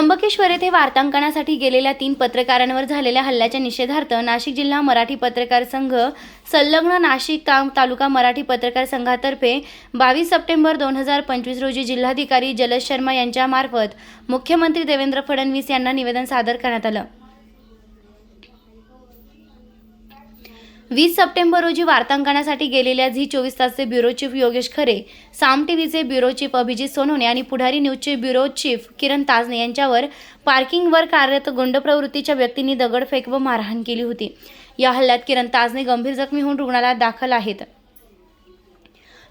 त्र्यंबकेश्वर येथे वार्तांकनासाठी गेलेल्या तीन पत्रकारांवर झालेल्या हल्ल्याच्या निषेधार्थ नाशिक जिल्हा मराठी पत्रकार संघ संलग्न नाशिक काम तालुका मराठी पत्रकार संघातर्फे बावीस सप्टेंबर दोन हजार पंचवीस रोजी जिल्हाधिकारी जलज शर्मा यांच्यामार्फत मुख्यमंत्री देवेंद्र फडणवीस यांना निवेदन सादर करण्यात आलं. वीस सप्टेंबर रोजी वार्तांकनासाठी गेलेल्या झी चोवीस तासचे ब्युरो चीफ योगेश खरे साम टीव्हीचे ब्युरो चीफ अभिजित सोनवणे आणि पुढारी न्यूजचे ब्युरो चीफ किरण ताजने यांच्यावर पार्किंगवर कार्यरत गुंड प्रवृत्तीच्या व्यक्तींनी दगडफेक व मारहाण केली होती. या हल्ल्यात किरण ताजने गंभीर जखमी होऊन रुग्णालयात दाखल आहेत.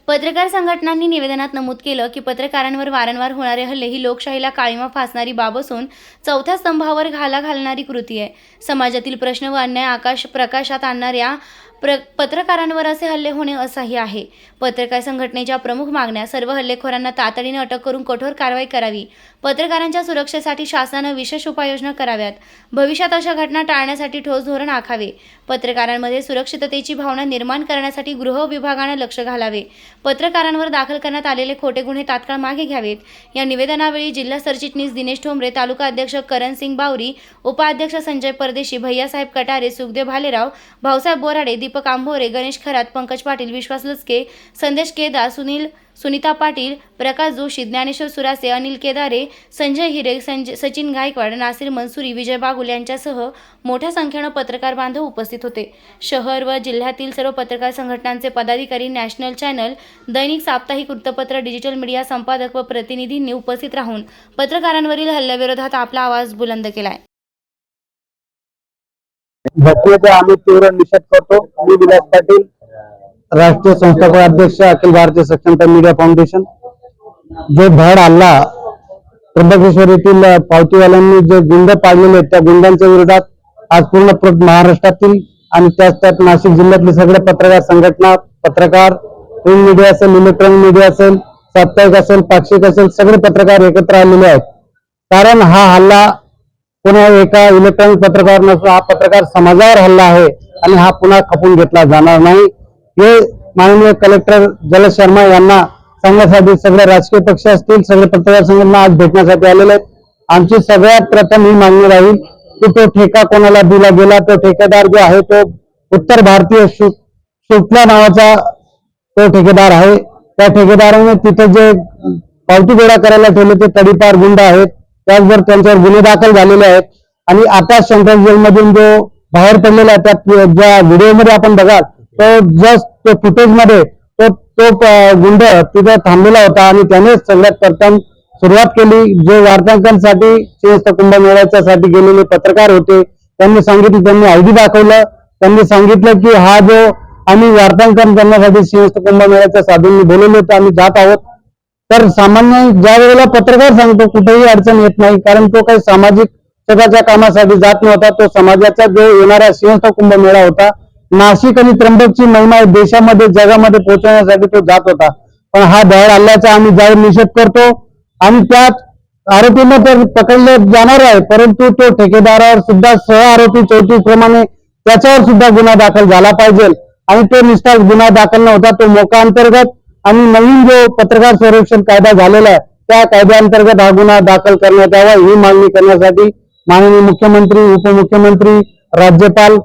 पत्रकार संघटनांनी निवेदनात नमूद केलं की पत्रकारांवर वारंवार होणारे हल्ले ही लोकशाहीला काळीमा फासणारी बाब असून चौथ्या स्तंभावर घाला घालणारी कृती आहे. समाजातील प्रश्न व अन्याय आकाश प्रकाशात आणणाऱ्या प्र पत्रकारांवर असे हल्ले होणे असह्य आहे. पत्रकार संघटनेच्या प्रमुख मागण्या सर्व हल्लेखोरांना तातडीने अटक करून कठोर कारवाई करावी. पत्रकारांच्या सुरक्षेसाठी शासनानं विशेष उपाययोजना कराव्यात. भविष्यात अशा घटना टाळण्यासाठी ठोस धोरण आखावे. पत्रकारांमध्ये सुरक्षिततेची भावना निर्माण करण्यासाठी गृह विभागानं लक्ष घालावे. पत्रकारांवर दाखल करण्यात आलेले खोटे गुन्हे तात्काळ मागे घ्यावेत. या निवेदनावेळी जिल्हा सरचिटणीस दिनेश ठोंबरे तालुका अध्यक्ष करण सिंग बावरी उपाध्यक्ष संजय परदेशी भैयासाहेब कटारे सुखदेव भालेराव भाऊसाहेब बोराडे दीपक आंभोरे गणेश खरात पंकज पाटील विश्वास लचके संदेश केदार सुनील सुनीता पाटील प्रकाश जोशी ज्ञानेश्वर सुरासे अनिल केदारे संजय हिरे संजय सचिन गायकवाड नासिर मनसुरी विजय बागुल यांच्यासह मोठ्या संख्येनं पत्रकार बांधव उपस्थित होते. शहर व जिल्ह्यातील सर्व पत्रकार संघटनांचे पदाधिकारी नॅशनल चॅनल दैनिक साप्ताहिक वृत्तपत्र डिजिटल मीडिया संपादक व प्रतिनिधींनी उपस्थित राहून पत्रकारांवरील हल्ल्याविरोधात आपला आवाज बुलंद केलाय. घटनेचा आम्ही तीव्र निषेध करतो. मी विलास पाटील राष्ट्रीय संस्थापक अध्यक्ष अखिल भारतीय सक्षमता मीडिया फाउंडेशन. जो धड हल्ला त्र्यंबकेश्वर येथील पावतीवाल्यांनी जे गुंड पाडलेले आहेत त्या गुंडांच्या विरोधात आज पूर्ण महाराष्ट्रातील आणि त्याच त्यात नाशिक जिल्ह्यातले सगळे पत्रकार संघटना पत्रकार प्रिंट मीडिया असेल इलेक्ट्रॉनिक मीडिया असेल साप्ताहिक असेल पाक्षिक असेल सगळे पत्रकार एकत्र आलेले आहेत. कारण हा हल्ला पुन्हा एका इलेक्ट्रॉनिक पत्रकार नसून हा पत्रकार समाजावर हल्ला आहे आणि हा पुन्हा खपून घेतला जाणार नाही. हे माननीय कलेक्टर जलद शर्मा यांना सांगण्यासाठी सगळे राजकीय पक्ष असतील सगळे पत्रकार संघटना आज भेटण्यासाठी आलेले आहेत. आमची सगळ्यात प्रथम ही मागणी राहील की तो ठेका कोणाला दिला गेला तो ठेकेदार जो आहे तो उत्तर भारतीय शुक्ला नावाचा तो ठेकेदार आहे. त्या ठेकेदाराने तिथे जे पावती गोळा करायला ठेवले ते तडीपार गुंड आहेत. त्याचबरोबर त्यांच्यावर गुन्हे दाखल झालेले आहेत. आणि आता सेंट्रल जेलमधून जो बाहेर पडलेला आहे त्या ज्या व्हिडिओमध्ये आपण बघाल तो जस्ट तो फुटेजमध्ये तो तो गुंड तिथे थांबलेला होता आणि त्याने सगळ्यात प्रथम सुरुवात केली जे वार्तांकनासाठी श्रेष्ठ कुंभमेळ्याच्या साठी गेलेले पत्रकार होते. त्यांनी सांगितलं त्यांनी आयडी दाखवलं. त्यांनी सांगितलं की हा जो आम्ही वार्तांकन करण्यासाठी सिंहस्थ कुंभमेळ्याच्या साधूंनी बोलवले होते आम्ही जात आहोत. तर सामान्य ज्या वेळेला पत्रकार सांगतो कुठेही अडचण येत नाही कारण तो काही सामाजिक जगाच्या कामासाठी जात नव्हता. तो समाजाचा जो येणारा सिंहस्थ कुंभमेळा होता नाशिक आणि त्र्यंबकची महिमा देशामध्ये जगामध्ये पोहोचवण्यासाठी तो जात होता. पण हा दहड हल्ल्याचा आम्ही जाहीर निषेध करतो आणि त्यात आरोपींना तर पकडले जाणार आहे परंतु तो ठेकेदारावर सुद्धा सह आरोपी चौतीस प्रमाणे त्याच्यावर सुद्धा गुन्हा दाखल झाला पाहिजे. आणि तो नुसता गुन्हा दाखल नव्हता तो मोका अंतर्गत आणि नवीन जो पत्रकार संरक्षण कायदा झालेला आहे त्या कायद्याअंतर्गत हा गुन्हा दाखल करण्यात यावा ही मागणी करण्यासाठी माननीय मुख्यमंत्री उपमुख्यमंत्री राज्यपाल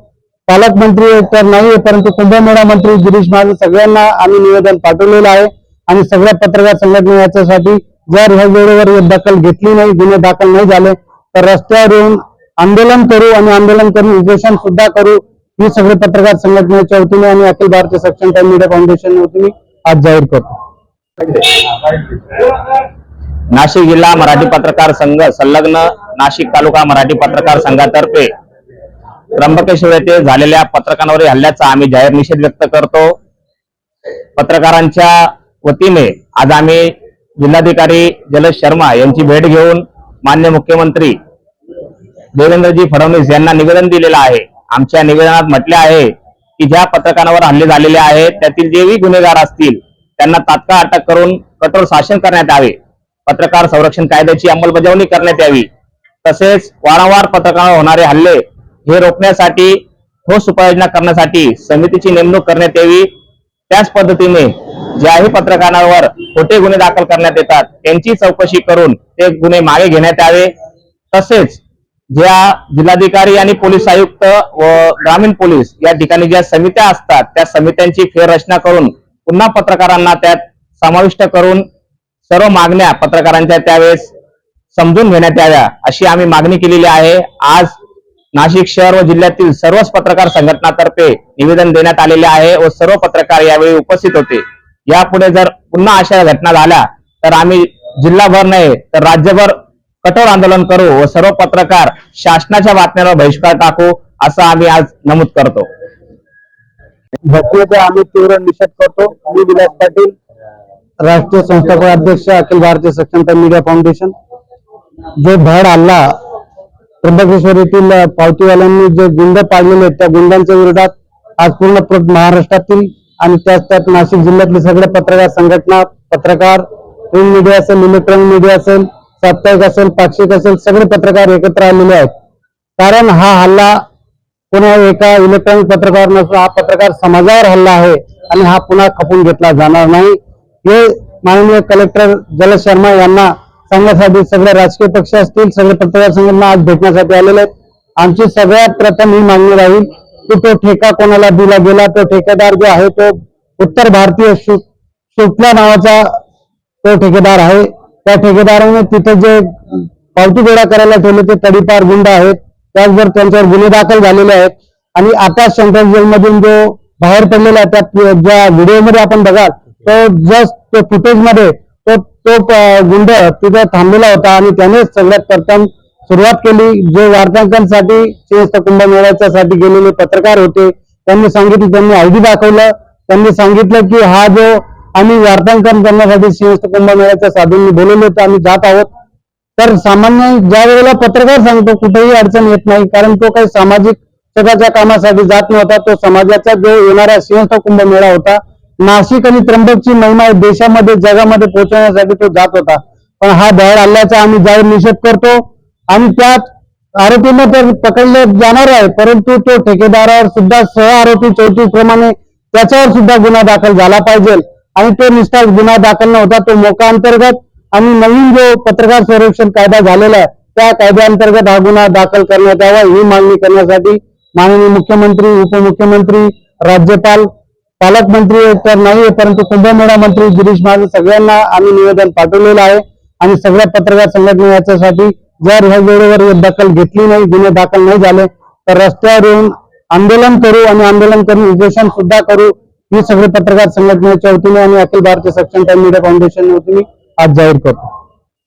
पालकमंत्री तर नाहीये परंतु कुंभमेळा मंत्री गिरीश महाजन सगळ्यांना आम्ही निवेदन पाठवलेलं आहे. आणि सगळ्या पत्रकार संघटना याच्यासाठी जर ह्या वेळेवर दखल घेतली नाही गुन्हे दाखल नाही झाले तर रस्त्यावर येऊन आंदोलन करू आणि आंदोलन करून उपोषण सुद्धा करू ही सगळे पत्रकार संघटनेच्या वतीने आणि अखिल भारतीय सक्षम मीडिया फाउंडेशन वतीने आज जाहीर करतो. नाशिक जिल्हा मराठी पत्रकार संघ संलग्न नाशिक तालुका मराठी पत्रकार संघातर्फे त्र्यंबकेश्वर येथे झालेल्या पत्रकारांवरील हल्ल्याचा आम्ही जाहीर निषेध व्यक्त करतो. पत्रकारांच्या वतीने आज आम्ही जिल्हाधिकारी जलज शर्मा यांची भेट घेऊन मान्य मुख्यमंत्री देवेंद्रजी फडणवीस यांना निवेदन दिलेलं आहे. आमच्या निवेदनात म्हटले आहे की ज्या पत्रकारांवर हल्ले झालेले आहेत त्यातील जेही गुन्हेगार असतील त्यांना तात्काळ अटक करून कठोर शासन करण्यात यावे. पत्रकार संरक्षण कायद्याची अंमलबजावणी करण्यात यावी. तसेच वारंवार पत्रकारांवर होणारे हल्ले हे रोखण्यासाठी ठोस उपाययोजना करण्यासाठी समितीची नेमणूक करण्यात यावी. त्याच पद्धतीने ज्याही पत्रकारांवर खोटे गुन्हे दाखल करण्यात येतात त्यांची चौकशी करून ते गुन्हे मागे घेण्यात यावे. तसेच ज्या जिल्हाधिकारी आणि पोलीस आयुक्त व ग्रामीण पोलीस या ठिकाणी ज्या समित्या असतात त्या समित्यांची फेररचना करून पुन्हा पत्रकारांना त्यात समाविष्ट करून सर्व मागण्या पत्रकारांच्या त्यावेळेस समजून घेण्यात याव्या अशी आम्ही मागणी केलेली आहे. आज नाशिक शहर व जिल्ह्यातील सर्वच पत्रकार संघटनातर्फे निवेदन देण्यात आलेले आहे व सर्व पत्रकार यावेळी उपस्थित होते. यापुढे जर पुन्हा अशा घटना झाल्या तर आम्ही जिल्हाभर नाही तर राज्यभर कठोर आंदोलन करू व सर्व पत्रकार शासनाच्या बातम्यांवर बहिष्कार टाकू असं आम्ही आज नमूद करतो. घटनेचा आम्ही तीव्र निषेध करतो. मी विलास पाटील राष्ट्रीय संस्थापक अध्यक्ष अखिल भारतीय सक्षमता मीडिया फाउंडेशन. जो भड हल्ला त्र्यंबकेश्वर येथील पावतीवाल्यांनी जे गुंड पाडलेले आहेत त्या गुंडांच्या विरोधात आज पूर्ण महाराष्ट्रातील आणि त्याच त्यात नाशिक जिल्ह्यातले सगळे पत्रकार संघटना पत्रकार प्रिंट मीडिया असेल इलेक्ट्रॉनिक मीडिया असेल साप्ताहिक असेल पाक्षिक असेल सगळे पत्रकार एकत्र आलेले आहेत. कारण हा हल्ला पुन्हा एका इलेक्ट्रॉनिक पत्रकार नसून हा पत्रकार समाजावर हल्ला आहे आणि हा पुन्हा खपून घेतला जाणार नाही. हे माननीय कलेक्टर जलद शर्मा यांना सांगण्यासाठी सगळे राजकीय पक्ष असतील सगळे पत्रकार संघटना आज भेटण्यासाठी आलेले आहेत. आमची सगळ्यात प्रथम ही मागणी राहील की तो ठेका कोणाला दिला गेला तो ठेकेदार जो आहे तो उत्तर भारतीय शुक्ला नावाचा तो ठेकेदार आहे. त्या ठेकेदाराने तिथे जे पावती गोळा करायला ठेवले ते तडीपार गुंड आहेत. त्याचबरोबर त्यांच्यावर गुन्हे दाखल झालेले आहेत. आणि आता सेंट्रल जेलमधून जो बाहेर पडलेला आहे ज्या व्हिडिओमध्ये आपण बघाल तो जस्ट तो फुटेजमध्ये तो तो गुंड तिथे थांबलेला होता आणि त्याने सगळ्यात प्रथम सुरुवात केली. जे वार्तांकनासाठी श्रेष्ठ कुंभमेळ्याच्या गेलेले पत्रकार होते त्यांनी सांगितलं त्यांनी आयडी दाखवलं. त्यांनी सांगितलं की हा जो आम्ही वार्तांकन करण्यासाठी सिंहस्थ कुंभमेळ्याच्या साधूंनी बोलवले होते आम्ही जात आहोत. तर सामान्य ज्या वेळेला पत्रकार सांगतो कुठेही अडचण येत नाही कारण तो काही सामाजिक स्वतःच्या कामासाठी जात नव्हता तो समाजाचा जो येणारा सिंहस्थ कुंभमेळा होता. नाशिक आणि त्र्यंबकची महिमा देशामध्ये जगामध्ये पोहोचवण्यासाठी तो जात होता. पण हा दहड आल्याचा आम्ही जाहीर निषेध करतो. आणि त्यात आरोपींना तर पकडले जाणार आहे परंतु तो ठेकेदारावर सुद्धा सह आरोपी चौतीस प्रमाणे त्याच्यावर सुद्धा गुन्हा दाखल झाला पाहिजे. आणि तो नुसता गुन्हा दाखल नव्हता तो मोका अंतर्गत आणि नवीन जो पत्रकार संरक्षण कायदा झालेला आहे त्या कायद्याअंतर्गत हा गुन्हा दाखल करण्यात यावा ही मागणी करण्यासाठी माननीय मुख्यमंत्री उपमुख्यमंत्री राज्यपाल पालकमंत्री तर नाही परंतु कुंभमेळा मंत्री गिरीश महाजन सगळ्यांना आम्ही निवेदन पाठवलेलं आहे आणि सगळ्या पत्रकार संघटना याच्यासाठी जर ह्या वेळेवर दखल घेतली नाही गुन्हे दाखल नाही झाले तर रस्त्यावर येऊन आंदोलन करू आणि आंदोलन करून उपोषण सुद्धा करू ही सगळे पत्रकार संघटनेच्या वतीने आणि अखिल भारतीय सक्षम टाइम मीडिया फाउंडेशन वतीने आज जाहीर करतो.